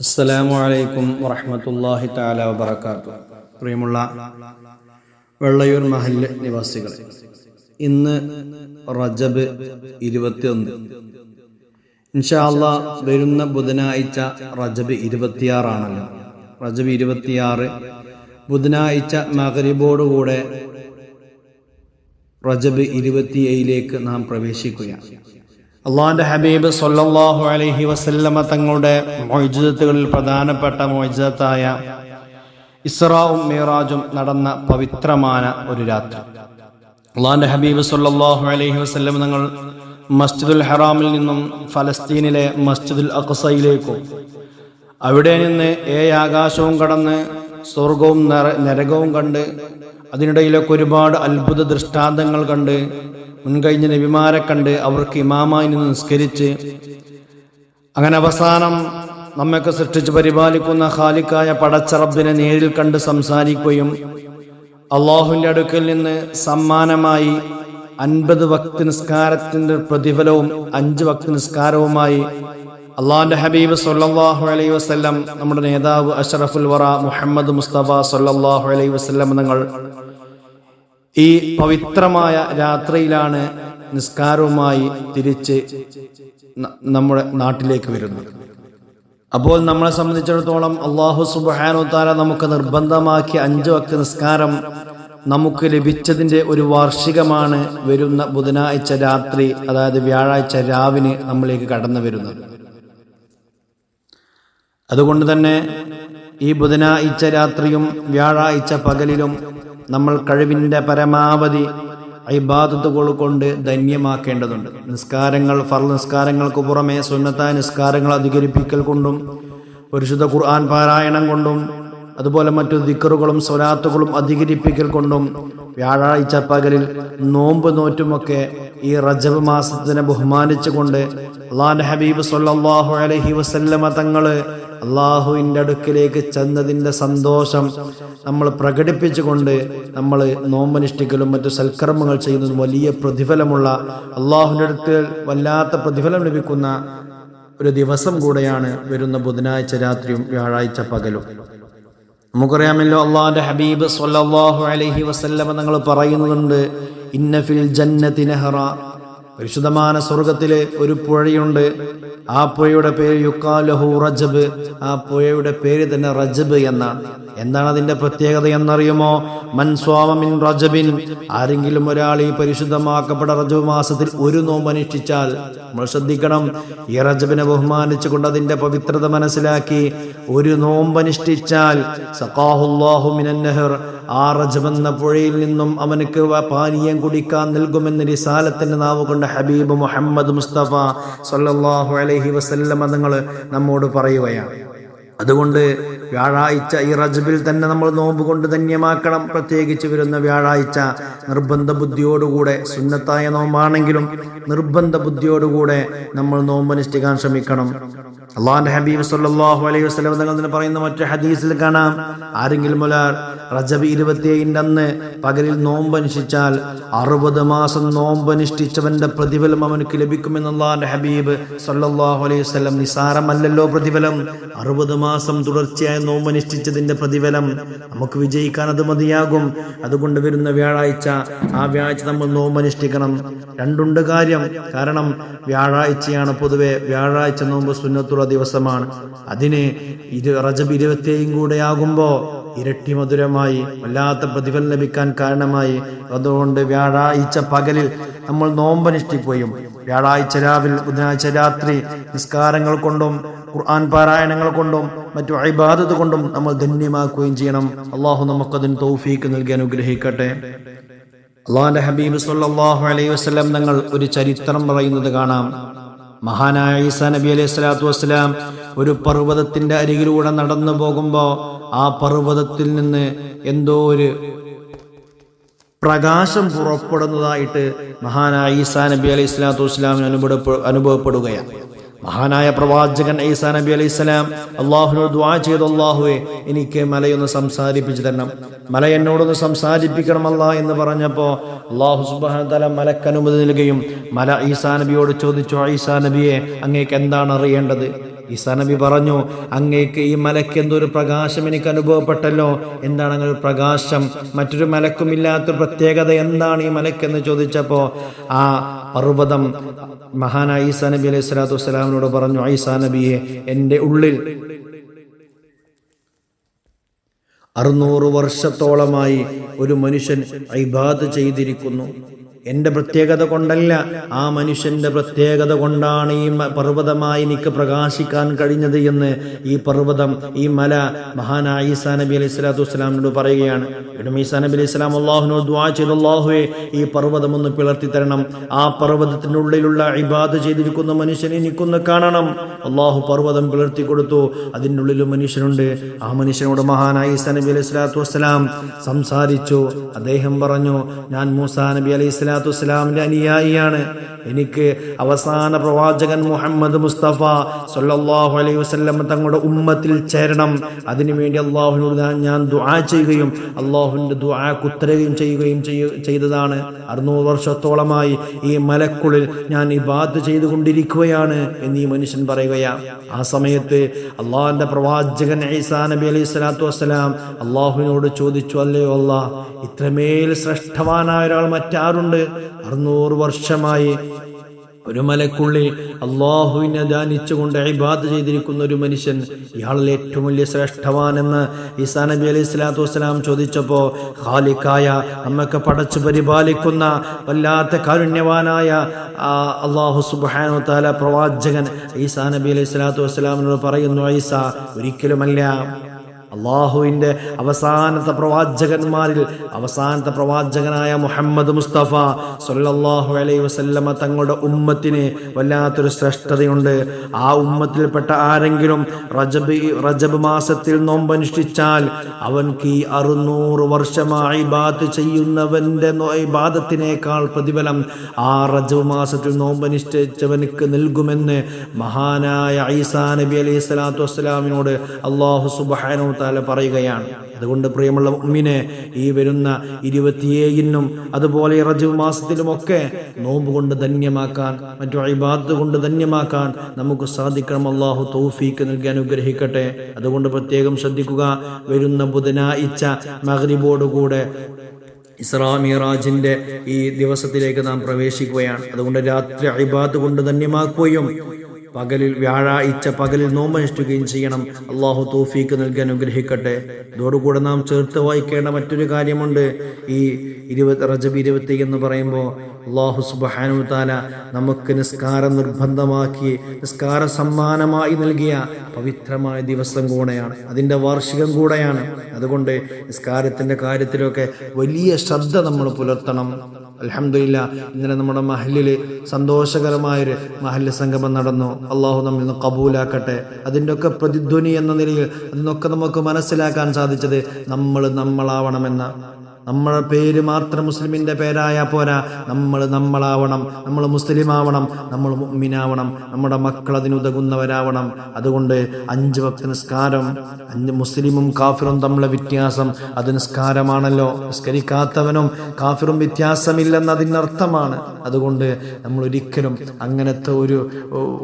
അസ്സലാമു അലൈക്കും വറഹ്മത്തുള്ളാഹി തആല വബർക്കാത്തു പ്രിയമുള്ള വെള്ളയൂർ മഹല്ല് നിവാസികൾ ഇന്ന് റജബ് ഇരുപത്തിയൊന്ന്. ഇൻഷാല്ല വരുന്ന ബുധനാഴ്ച റജബ് ഇരുപത്തിയാറാണല്ലോ. റജബ് ഇരുപത്തിയാറ് ബുധനാഴ്ച മകരിബോടുകൂടെ റജബ് ഇരുപത്തിയേഴിലേക്ക് നാം പ്രവേശിക്കുകയാണ്. അള്ളാഹിന്റെ ഹബീബ് സൊല്ലാഹു അലഹി വസല്ലമ തങ്ങളുടെ മൊയ്ജത്തുകളിൽ പ്രധാനപ്പെട്ട മൊയ്ജത്തായ ഇസ്രാവും മീറാജും നടന്ന പവിത്രമായ ഒരു രാത്രി. അള്ളാഹിന്റെ ഹബീബ് സൊല്ലാഹു അലഹി വസല്ലം തങ്ങൾ മസ്ജിദുൽ ഹറാമിൽ നിന്നും ഫലസ്തീനിലെ മസ്ജിദുൽ അഖസയിലേക്കും അവിടെ നിന്ന് ഏഴ് ആകാശവും കടന്ന് സ്വർഗവും നര നരകവും കണ്ട് അതിനിടയിലൊക്കെ ഒരുപാട് അത്ഭുത ദൃഷ്ടാന്തങ്ങൾ കണ്ട് മുൻകഴിഞ്ഞ നബിമാരെ കണ്ട് അവർക്ക് ഇമാമായി നിന്ന് നിസ്കരിച്ച് അങ്ങനെ അവസാനം നമ്മൾക്ക് സൃഷ്ടിച്ച് പരിപാലിക്കുന്ന ഖാലിക്കായ പടച്ചറബിനെ നേരിൽ കണ്ട് സംസാരിക്കുകയും അള്ളാഹുവിന്റെ അടുക്കൽ നിന്ന് സമ്മാനമായി അൻപത് വക്ത് നിസ്കാരത്തിന്റെ പ്രതിഫലവും അഞ്ച് വക്ത് നിസ്കാരവുമായി അള്ളാഹുന്റെ ഹബീബ് സൊല്ലാഹു അലൈഹി വസ്ലം നമ്മുടെ നേതാവ് അഷറഫുൽ വറ മുഹമ്മദ് മുസ്തഫ സൊല്ലാഹു അലൈഹി വസ്ലം നിങ്ങൾ ഈ പവിത്രമായ രാത്രിയിലാണ് നിസ്കാരവുമായി തിരിച്ച് നമ്മുടെ നാട്ടിലേക്ക് വരുന്നത്. അപ്പോൾ നമ്മളെ സംബന്ധിച്ചിടത്തോളം അള്ളാഹു സുബാനു താല നമുക്ക് നിർബന്ധമാക്കിയ അഞ്ചു വക്ത് നിസ്കാരം നമുക്ക് ലഭിച്ചതിന്റെ ഒരു വാർഷികമാണ് വരുന്ന ബുധനാഴ്ച രാത്രി അതായത് വ്യാഴാഴ്ച രാവിന് നമ്മളിലേക്ക് കടന്നു വരുന്നത്. അതുകൊണ്ട് തന്നെ ഈ ബുധനാഴ്ച രാത്രിയും വ്യാഴാഴ്ച പകലിലും നമ്മൾ കഴിവിന്റെ പരമാവധി ഐബാദത്തുകൾ കൊണ്ട് ധന്യമാക്കേണ്ടതുണ്ട്. നിസ്കാരങ്ങൾ ഫർ നിസ്കാരങ്ങൾക്ക് പുറമെ സുന്നത്തായ നിസ്കാരങ്ങൾ അധികരിപ്പിക്കൽ കൊണ്ടും പരിശുദ്ധ ഖുർആൻ പാരായണം കൊണ്ടും അതുപോലെ മറ്റു ദിക്കറുകളും സ്വലാത്തുകളും അധികരിപ്പിക്കൽ കൊണ്ടും വ്യാഴാഴ്ച പകലിൽ നോമ്പ് നോറ്റുമൊക്കെ ഈ റജബ് മാസത്തിനെ ബഹുമാനിച്ചുകൊണ്ട് അള്ളാൻ ഹബീബ് സല്ലാഹു അലഹി വസല്ലമ തങ്ങൾ അള്ളാഹുവിന്റെ അടുക്കിലേക്ക് ചെന്നതിന്റെ സന്തോഷം നമ്മൾ പ്രകടിപ്പിച്ചുകൊണ്ട് നമ്മൾ നോമ്പനുഷ്ഠിക്കലും മറ്റു സൽക്കർമ്മങ്ങൾ ചെയ്യുന്നതും വലിയ പ്രതിഫലമുള്ള അള്ളാഹുവിന്റെ അടുത്ത് വല്ലാത്ത പ്രതിഫലം ലഭിക്കുന്ന ഒരു ദിവസം കൂടെയാണ് വരുന്ന ബുധനാഴ്ച രാത്രിയും വ്യാഴാഴ്ച പകലും. നമുക്കറിയാമല്ലോ അള്ളാഹുന്റെ ഹബീബ് സല്ലാഹു അലഹി വസല്ലമ നിങ്ങൾ പറയുന്നുണ്ട് ഇന്ന ഫിൽ പരിശുദ്ധമായ സ്വർഗത്തിലെ ഒരു പുഴയുണ്ട്. ആ പുഴയുടെ പേര് യുക്കാലഹു റജബ്. ആ പുഴയുടെ പേര് തന്നെ റജബ് എന്നാണ്. എന്താണ് അതിന്റെ പ്രത്യേകത എന്നറിയുമോ? മൻ സ്വാമിൻ റജബിൻ. ആരെങ്കിലും ഒരാൾ ഈ പരിശുദ്ധമാക്കപ്പെട്ട റജബ് മാസത്തിൽ ഒരു നോമ്പ് അനുഷ്ഠിച്ചാൽ നമ്മൾ ശ്രദ്ധിക്കണം. ഈ റജബിനെ ബഹുമാനിച്ചുകൊണ്ട് അതിന്റെ പവിത്രത മനസ്സിലാക്കി ഒരു നോമ്പ് അനുഷ്ഠിച്ചാൽ സഖാഹുല്ലാഹു മിനൻ നഹർ. ആ റജമെന്ന പുഴയിൽ നിന്നും അവനക്ക് പാനീയം കുടിക്കാൻ നൽകുമെന്ന് റിസാലത്തിന്റെ നാവ് കൊണ്ട് ഹബീബ് മുഹമ്മദ് മുസ്തഫ സല്ലല്ലാഹു അലഹി വസല്ലം തങ്ങൾ നമ്മോട് പറയുകയാണ്. അതുകൊണ്ട് വ്യാഴാഴ്ച ഈ റജബിൽ തന്നെ നമ്മൾ നോമ്പ് കൊണ്ട് ധന്യമാക്കണം. പ്രത്യേകിച്ച് വരുന്ന വ്യാഴാഴ്ച നിർബന്ധ ബുദ്ധിയോടുകൂടെ സുന്നത്തായ നോമ്പാണെങ്കിലും നിർബന്ധ ബുദ്ധിയോടുകൂടെ നമ്മൾ നോമ്പ് അനുഷ്ഠിക്കാൻ ശ്രമിക്കണം. അള്ളാഹ് ഹബീബ് സല്ലാഹു അലൈഹി വസ്ലം തങ്ങൾ പറയുന്ന മറ്റു ഹദീസിൽ കാണാം. ആരെങ്കിലും ഒരാൾ റജബ് ഇരുപത്തിയേഴിന്റെ അന്ന് പകലിൽ നോമ്പ് അനുഷ്ഠിച്ചാൽ അറുപത് മാസം നോമ്പ് അനുഷ്ഠിച്ചവന്റെ പ്രതിഫലം അവനക്ക് ലഭിക്കുമെന്ന് അള്ളാഹുന്റെ ഹബീബ് സല്ലാഹു അലൈഹി വസ്ലം നിസാരമല്ലല്ലോ പ്രതിഫലം. അറുപത് മാസം തുടർച്ചയായി നോമ്പ് അനുഷ്ഠിച്ചതിന്റെ പ്രതിഫലം നമുക്ക് വിജയിക്കാൻ അത് മതിയാകും. അതുകൊണ്ട് വരുന്ന വ്യാഴാഴ്ച ആ വ്യാഴ്ച നമ്മൾ നോമ്പ് അനുഷ്ഠിക്കണം. രണ്ടുണ്ട് കാര്യം. കാരണം വ്യാഴാഴ്ചയാണ് പൊതുവെ വ്യാഴാഴ്ച നോമ്പ് സുന്നത്തുള്ള ദിവസമാണ്. അതിന് ഇത് റജബ് ഇരുപത്തിയേഴും കൂടെ ആകുമ്പോ ഇരട്ടി മധുരമായി വല്ലാത്ത പ്രതിഫലം ലഭിക്കാൻ കാരണമായി. അതുകൊണ്ട് വ്യാഴാഴ്ച പകലിൽ നമ്മൾ നോമ്പനുഷ്ഠിക്കുകയും വ്യാഴാഴ്ച രാവിലെ ബുധനാഴ്ച രാത്രി നിസ്കാരങ്ങൾ കൊണ്ടും ഖുർആൻ പാരായണങ്ങൾ കൊണ്ടും മറ്റു അഭിബാധത കൊണ്ടും നമ്മൾ ധന്യമാക്കുകയും ചെയ്യണം. അള്ളാഹു നമുക്കതിന് തൗഫീക്ക് നൽകി അനുഗ്രഹിക്കട്ടെ. അള്ളാഹിന്റെ ഹബീബ് സല്ലല്ലാഹു അലൈഹി വസല്ലം തങ്ങൾ ഒരു ചരിത്രം പറയുന്നത് കാണാം. മഹാനായ ഈസാ നബി അലൈഹി സ്വലാത്തു വസ്സലാം ഒരു പർവതത്തിന്റെ അരികിലൂടെ നടന്നു പോകുമ്പോൾ ആ പർവതത്തിൽ നിന്ന് എന്തോ ഒരു പ്രകാശം പുറപ്പെടുന്നതായിട്ട് മഹാനായ ഈസാ നബി അലൈഹി സ്വലാത്തു വസ്സലാമിന് അനുഭവപ്പെടുകയാണ്. മഹാനായ പ്രവാചകൻ ഈസാ നബി അലൈഹി സ്വലാം അള്ളാഹുനോട് ദ്വാ ചെയ്തു അള്ളാഹുവെ എനിക്ക് മലയൊന്ന് സംസാരിപ്പിച്ചു തരണം. മല എന്നോടൊന്ന് സംസാരിപ്പിക്കണമല്ല എന്ന് പറഞ്ഞപ്പോൾ അള്ളാഹു സുബാന തല മലക്കനുമതി നൽകുകയും മല ഈസാ നബിയോട് ചോദിച്ചു ഈസാ നബിയെ അങ്ങേക്ക് എന്താണ് അറിയേണ്ടത്? ഈസാ നബി പറഞ്ഞു അങ്ങേക്ക് ഈ മലയ്ക്ക് എന്തൊരു പ്രകാശം എനിക്ക് അനുഭവപ്പെട്ടല്ലോ? എന്താണ് അങ്ങനെ ഒരു പ്രകാശം? മറ്റൊരു മലക്കുമില്ലാത്തൊരു പ്രത്യേകത എന്താണ് ഈ മലക്കെന്ന് ചോദിച്ചപ്പോൾ ആ പർവതം മഹാനായ ഈസാ നബി അലൈഹി സ്വലാത്തു വസ്സലാമിനോട് പറഞ്ഞു ഈസാ നബിയെ എന്റെ ഉള്ളിൽ അറുന്നൂറ് വർഷത്തോളമായി ഒരു മനുഷ്യൻ ഇബാദ് ചെയ്തിരിക്കുന്നു. എന്റെ പ്രത്യേകത കൊണ്ടല്ല ആ മനുഷ്യന്റെ പ്രത്യേകത കൊണ്ടാണ് ഈ പർവതമായി എനിക്ക് പ്രകാശിക്കാൻ കഴിഞ്ഞത് എന്ന് ഈ പർവതം ഈ മല മഹാനായ ഈസാ നബി അലൈഹി സ്വലാത്തു വസ്സലാമിനോട് പറയുകയാണ്. വീണ്ടും നബി അലൈഹി സ്വലാം അള്ളാഹുനോട് ദ്വാ അള്ളാഹുവെ ഈ പർവതം ഒന്ന് പിളർത്തി തരണം. ആ പർവതത്തിനുള്ളിലുള്ള ഇബാദ ചെയ്തിരിക്കുന്ന മനുഷ്യനെ എനിക്കൊന്ന് കാണണം. അള്ളാഹു പർവതം പിളർത്തി കൊടുത്തു. അതിന്റെ ഉള്ളിൽ മനുഷ്യനുണ്ട്. ആ മനുഷ്യനോട് മഹാനായ ഈസാ നബി അലൈഹി സ്വലാത്തു വസ്സലാം സംസാരിച്ചു. അദ്ദേഹം പറഞ്ഞു ഞാൻ മൂസാ നബി അലൈഹി സ്വലാത്തു വസ്സലാമിന്റെ അനുയായിയാണ്. എനിക്ക് അവസാന പ്രവാചകൻ മുഹമ്മദ് മുസ്തഫ സല്ലല്ലാഹു അലൈഹി വസല്ലം തങ്ങളുടെ ഉമ്മത്തിൽ ചേരണം. അതിനുവേണ്ടി അള്ളാഹുവിനോട് ഞാൻ- ദുആ ചെയ്യുകയും അള്ളാഹുവിന്റെ ദുആ കുത്തരുകയും ചെയ്യുകയും ചെയ്തതാണ്. അറുന്നൂറ് വർഷത്തോളമായി ഈ മലക്കുളിൽ ഞാൻ ഇബാദ് ചെയ്തുകൊണ്ടിരിക്കുകയാണ് എന്ന് മനുഷ്യൻ പറയുകയാണ് ആ സമയത്ത് അള്ളാഹിന്റെ പ്രവാചകൻ ഈസാ നബി അലൈഹി സ്വലാത്തു വസ്സലാം അള്ളാഹുവിനോട് ചോദിച്ചു അല്ലയോ അള്ളാഹ് ഇത്രമേൽ ശ്രേഷ്ഠവാനായ ഒരാൾ മറ്റാരുണ്ട്? അറുന്നൂറ് വർഷമായി ഒരു മലക്കുള്ളിൽ അള്ളാഹുവിനെ ധ്യാനിച്ചുകൊണ്ട് ഇബാദ് ചെയ്തിരിക്കുന്ന ഒരു മനുഷ്യൻ ഇയാളിൽ ഏറ്റവും വലിയ ശ്രേഷ്ഠവാനെന്ന് ഈസാ നബി അലൈഹി സ്വലാത്തു വസ്സലാം ചോദിച്ചപ്പോൾ ഖാലിക്കായ നമ്മൊക്കെ പടച്ചു പരിപാലിക്കുന്ന വല്ലാത്ത കാരുണ്യവാനായ അള്ളാഹു സുബാനു താല പ്രവാചകൻ ഈസാ നബി അലൈഹി സ്വലാത്തു വസ്സലാമിനോട് പറയുന്നു ഐസ ഒരിക്കലുമല്ല. അള്ളാഹുവിന്റെ അവസാനത്തെ പ്രവാചകന്മാരിൽ അവസാനത്തെ പ്രവാചകനായ മുഹമ്മദ് മുസ്തഫ സല്ലല്ലാഹു അലൈ വസല്ലമ തങ്ങളുടെ ഉമ്മത്തിന് വല്ലാത്തൊരു ശ്രേഷ്ഠതയുണ്ട്. ആ ഉമ്മത്തിൽപ്പെട്ട ആരെങ്കിലും റജബ് റജബ് മാസത്തിൽ നോമ്പനുഷ്ഠിച്ചാൽ അവൻക്ക് ഈ അറുന്നൂറ് വർഷമായി ബാത്ത് ചെയ്യുന്നവന്റെ ബാധത്തിനേക്കാൾ പ്രതിഫലം ആ റജബ് മാസത്തിൽ നോമ്പനുഷ്ഠിച്ചവനക്ക് നൽകുമെന്ന് മഹാനായ ഐസാ നബി അലൈഹി സ്വലാത്തു വസ്സലാമിനോട് അള്ളാഹു സുബ്ഹാനഹു താല പറയുകയാണ്. അതുകൊണ്ട് പ്രിയമുള്ള ഉമ്മിനെ ഈ വരുന്ന ഇരുപത്തിയേഴിനും അതുപോലെ റജബ് മാസത്തിലുമൊക്കെ നോമ്പ് കൊണ്ട് ധന്യമാക്കാൻ മറ്റു ഇബാദത്ത് കൊണ്ട് ധന്യമാക്കാൻ നമുക്ക് സാധിക്കണം. അള്ളാഹു തൗഫീക്ക് നൽകി അനുഗ്രഹിക്കട്ടെ. അതുകൊണ്ട് പ്രത്യേകം ശ്രദ്ധിക്കുക വരുന്ന ബുധനാഴ്ച മഹരിബോടുകൂടെ ഇസ്രാ മിറാജിന്റെ ഈ ദിവസത്തിലേക്ക് നാം പ്രവേശിക്കുകയാണ്. അതുകൊണ്ട് രാത്രി അഴിബാദ് കൊണ്ട് ധന്യമാക്കുകയും പകലിൽ വ്യാഴാഴ്ച പകലിൽ നോമ്പനുഷ്ഠിക്കുകയും ചെയ്യണം. അള്ളാഹു തോഫീക്ക് നൽകി അനുഗ്രഹിക്കട്ടെ. ഇതോടുകൂടെ നാം ചേർത്ത് വായിക്കേണ്ട മറ്റൊരു കാര്യമുണ്ട്. ഈ ഇരുപത് റജബ് ഇരുപത്തി എന്ന് പറയുമ്പോൾ അള്ളാഹു സുബാനു താല നമുക്ക് നിസ്കാരം നിർബന്ധമാക്കി നിസ്കാര സമ്മാനമായി നൽകിയ പവിത്രമായ ദിവസം കൂടെയാണ്. അതിന്റെ വാർഷികം കൂടെയാണ്. അതുകൊണ്ട് നിസ്കാരത്തിന്റെ കാര്യത്തിലൊക്കെ വലിയ ശ്രദ്ധ നമ്മൾ പുലർത്തണം. അലഹമില്ല ഇന്നലെ നമ്മുടെ മഹലിൽ സന്തോഷകരമായൊരു മഹല്ല് സംഗമം നടന്നു. അള്ളാഹു നമ്മിൽ നിന്ന് കബൂലാക്കട്ടെ. അതിന്റെയൊക്കെ പ്രതിധ്വനി എന്ന നിലയിൽ അതിനൊക്കെ നമുക്ക് മനസ്സിലാക്കാൻ സാധിച്ചത് നമ്മൾ നമ്മളാവണമെന്ന നമ്മളെ പേര് മാത്രം മുസ്ലിമിന്റെ പേരായാൽ പോരാ. നമ്മൾ നമ്മളാവണം നമ്മൾ മുസ്ലിമാവണം നമ്മൾ മുഅ്മിനാവണം നമ്മുടെ മക്കൾ അതിനുതകുന്നവരാവണം. അതുകൊണ്ട് അഞ്ച് ഭക്ത നിസ്കാരം അഞ്ച് മുസ്ലിമും കാഫിറും തമ്മിലെ വ്യത്യാസം അത് നിസ്കാരമാണല്ലോ. നിസ്കരിക്കാത്തവനും കാഫിറും വ്യത്യാസമില്ലെന്ന് അതിനർത്ഥമാണ്. അതുകൊണ്ട് നമ്മൾ ഒരിക്കലും അങ്ങനത്തെ ഒരു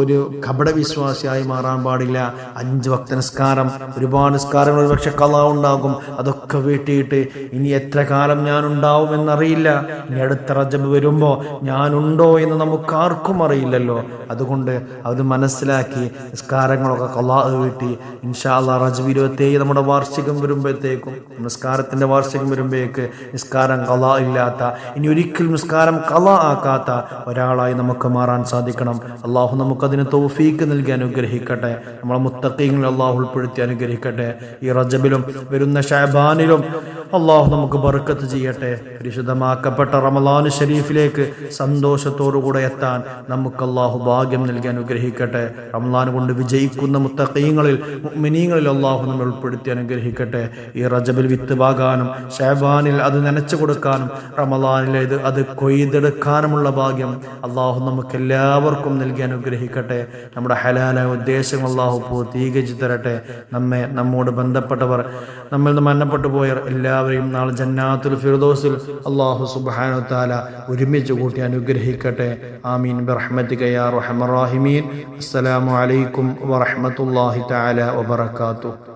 ഒരു കപടവിശ്വാസിയായി മാറാൻ പാടില്ല. അഞ്ച് ഭക്ത നിസ്കാരം ഒരുപാട് നിസ്കാരങ്ങൾ ഒരുപക്ഷെ കല ഉണ്ടാകും അതൊക്കെ വീട്ടിയിട്ട് ഇനി എത്ര കാലം ഞാൻ ഉണ്ടാവുമെന്നറിയില്ല ഇനി അടുത്ത റജബ് വരുമ്പോൾ ഞാനുണ്ടോ എന്ന് നമുക്ക് ആർക്കും അറിയില്ലല്ലോ. അതുകൊണ്ട് അത് മനസ്സിലാക്കി നിസ്കാരങ്ങളൊക്കെ കൊള്ളാ വീട്ടി ഇൻഷാല്ല റജബ് ഇരുപത്തേഴ് നമ്മുടെ വാർഷികം വരുമ്പോഴത്തേക്കും നിസ്കാരത്തിന്റെ വാർഷികം വരുമ്പോഴേക്ക് നിസ്കാരം കല ഇല്ലാത്ത ഇനി ഒരിക്കലും നിസ്കാരം കല ആക്കാത്ത ഒരാളായി നമുക്ക് മാറാൻ സാധിക്കണം. അള്ളാഹു നമുക്കതിന് തോഫീക്ക് നൽകി അനുഗ്രഹിക്കട്ടെ. നമ്മളെ മുത്തക്കീങ്ങളിൽ അള്ളാഹു ഉൾപ്പെടുത്തി അനുഗ്രഹിക്കട്ടെ. ഈ റജബിലും വരുന്ന ഷാബാനിലും അള്ളാഹു നമുക്ക് ബർക്കത്ത് ചെയ്യട്ടെ. പരിശുദ്ധമാക്കപ്പെട്ട റമലാനു ഷരീഫിലേക്ക് സന്തോഷത്തോടുകൂടെ എത്താൻ നമുക്ക് അള്ളാഹു ഭാഗ്യം നൽകി അനുഗ്രഹിക്കട്ടെ. റമലാൻ കൊണ്ട് വിജയിക്കുന്ന മുത്തക്കീങ്ങളിൽ മിനിങ്ങളിൽ അള്ളാഹു നമ്മൾ ഉൾപ്പെടുത്തി അനുഗ്രഹിക്കട്ടെ. ഈ റജബിൽ വിത്ത് പാകാനും ഷാബാനിൽ അത് നനച്ചു കൊടുക്കാനും റമലാനിലെ ഇത് അത് കൊയ്തെടുക്കാനുമുള്ള ഭാഗ്യം അള്ളാഹു നമുക്ക് എല്ലാവർക്കും നൽകി അനുഗ്രഹിക്കട്ടെ. നമ്മുടെ ഹലാലായ ഉദ്ദേശങ്ങൾ അള്ളാഹു പൂർത്തീകരിച്ചു തരട്ടെ. നമ്മെ നമ്മോട് ബന്ധപ്പെട്ടവർ നമ്മൾ മരണപ്പെട്ടു പോയ എല്ലാ എല്ലാവരെയും നാളെ ജന്നാത്തുൽ ഫിർദോസിൽ അള്ളാഹു സുബ്ഹാനഹു വ തആല ഒരുമിച്ച് കൂട്ടി അനുഗ്രഹിക്കട്ടെ. ആമീൻ. ബിറഹ്മതിക യാ റഹ്മർ റഹീമീൻ. അസ്സലാമു അലൈക്കും വറഹമത്തല്ലാഹി തആല വബറകാതുഹു.